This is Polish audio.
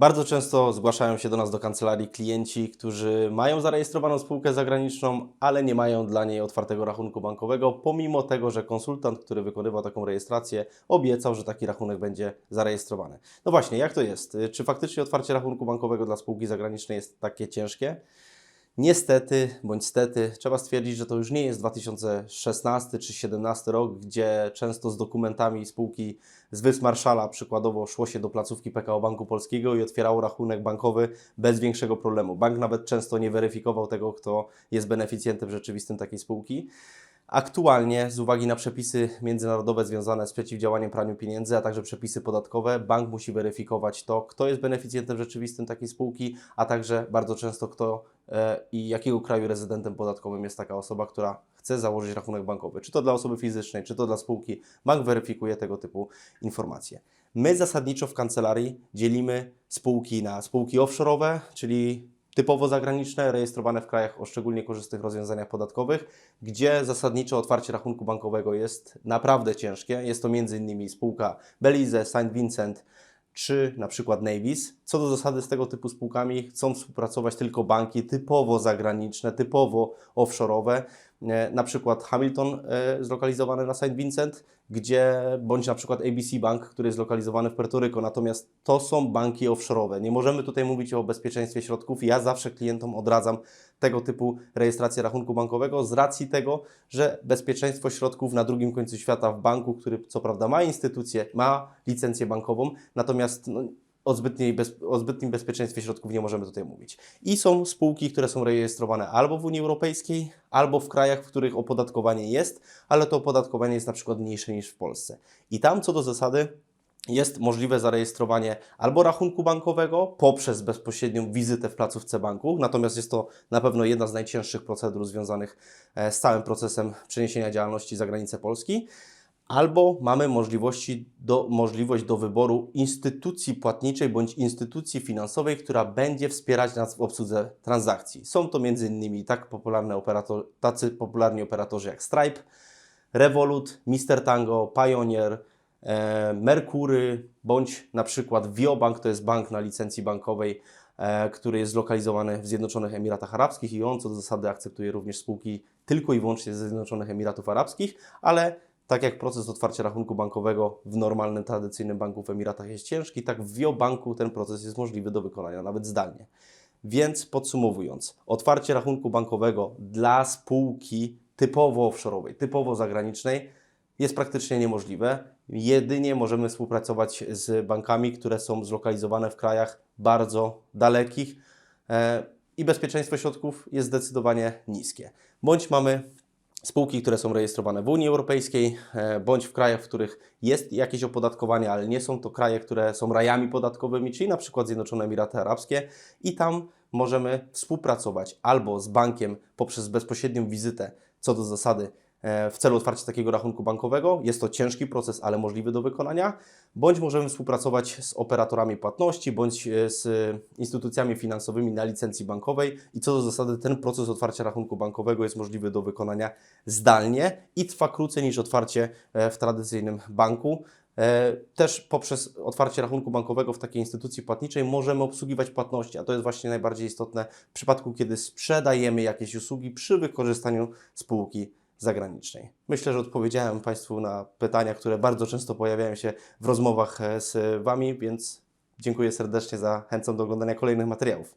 Bardzo często zgłaszają się do nas do kancelarii klienci, którzy mają zarejestrowaną spółkę zagraniczną, ale nie mają dla niej otwartego rachunku bankowego, pomimo tego, że konsultant, który wykonywał taką rejestrację, obiecał, że taki rachunek będzie zarejestrowany. No właśnie, jak to jest? Czy faktycznie otwarcie rachunku bankowego dla spółki zagranicznej jest takie ciężkie? Niestety, bądź stety, trzeba stwierdzić, że to już nie jest 2016 czy 2017 rok, gdzie często z dokumentami spółki z Wysp Marszala przykładowo szło się do placówki PKO Banku Polskiego i otwierało rachunek bankowy bez większego problemu. Bank nawet często nie weryfikował tego, kto jest beneficjentem rzeczywistym takiej spółki. Aktualnie, z uwagi na przepisy międzynarodowe związane z przeciwdziałaniem praniu pieniędzy, a także przepisy podatkowe, bank musi weryfikować to, kto jest beneficjentem rzeczywistym takiej spółki, a także bardzo często kto i jakiego kraju rezydentem podatkowym jest taka osoba, która chce założyć rachunek bankowy. Czy to dla osoby fizycznej, czy to dla spółki. Bank weryfikuje tego typu informacje. My zasadniczo w kancelarii dzielimy spółki na spółki offshore'owe, czyli typowo zagraniczne, rejestrowane w krajach o szczególnie korzystnych rozwiązaniach podatkowych, gdzie zasadniczo otwarcie rachunku bankowego jest naprawdę ciężkie. Jest to m.in. spółka Belize, St. Vincent czy na przykład Navis. Co do zasady z tego typu spółkami chcą współpracować tylko banki typowo zagraniczne, typowo offshore'owe, na przykład Hamilton e, zlokalizowany na St. Vincent, gdzie bądź na przykład ABC Bank, który jest zlokalizowany w Puerto Rico. Natomiast to są banki offshore'owe. Nie możemy tutaj mówić o bezpieczeństwie środków. Ja zawsze klientom odradzam tego typu rejestrację rachunku bankowego z racji tego, że bezpieczeństwo środków na drugim końcu świata w banku, który co prawda ma instytucję, ma licencję bankową, natomiast no, o, bez, o zbytnim bezpieczeństwie środków nie możemy tutaj mówić. I są spółki, które są rejestrowane albo w Unii Europejskiej, albo w krajach, w których opodatkowanie jest, ale to opodatkowanie jest na przykład mniejsze niż w Polsce. I tam co do zasady jest możliwe zarejestrowanie albo rachunku bankowego poprzez bezpośrednią wizytę w placówce banku, natomiast jest to na pewno jedna z najcięższych procedur związanych e, z całym procesem przeniesienia działalności za granicę Polski. Albo mamy możliwości do, możliwość do wyboru instytucji płatniczej bądź instytucji finansowej, która będzie wspierać nas w obsłudze transakcji. Są to m.in. tak popularne operator, tacy popularni operatorzy jak Stripe, Revolut, Mr. Tango, Pioneer, e, bądź na przykład Viobank, to jest bank na licencji bankowej, e, który jest zlokalizowany w Zjednoczonych Emiratach Arabskich i on co do zasady akceptuje również spółki tylko i wyłącznie ze Zjednoczonych Emiratów Arabskich, ale tak jak proces otwarcia rachunku bankowego w normalnym, tradycyjnym banku w Emiratach jest ciężki, tak w Viobanku ten proces jest możliwy do wykonania nawet zdalnie. Więc podsumowując, otwarcie rachunku bankowego dla spółki typowo offshore'owej, typowo zagranicznej jest praktycznie niemożliwe. Jedynie możemy współpracować z bankami, które są zlokalizowane w krajach bardzo dalekich e, i bezpieczeństwo środków jest zdecydowanie niskie. Bądź mamy spółki, które są rejestrowane w Unii Europejskiej, e, bądź w krajach, w których jest jakieś opodatkowanie, ale nie są to kraje, które są rajami podatkowymi, czyli na przykład Zjednoczone Emiraty Arabskie i tam możemy współpracować albo z bankiem poprzez bezpośrednią wizytę co do zasady w celu otwarcia takiego rachunku bankowego. Jest to ciężki proces, ale możliwy do wykonania. Bądź możemy współpracować z operatorami płatności, bądź e, z instytucjami finansowymi na licencji bankowej. I co do zasady, ten proces otwarcia rachunku bankowego jest możliwy do wykonania zdalnie i trwa krócej niż otwarcie e, w tradycyjnym banku. E, Też poprzez otwarcie rachunku bankowego w takiej instytucji płatniczej możemy obsługiwać płatności, a to jest właśnie najbardziej istotne w przypadku, kiedy sprzedajemy jakieś usługi przy wykorzystaniu spółki zagranicznej. Myślę, że odpowiedziałem Państwu na pytania, które bardzo często pojawiają się w rozmowach e, z Wami, więc dziękuję serdecznie, zachęcam do oglądania kolejnych materiałów.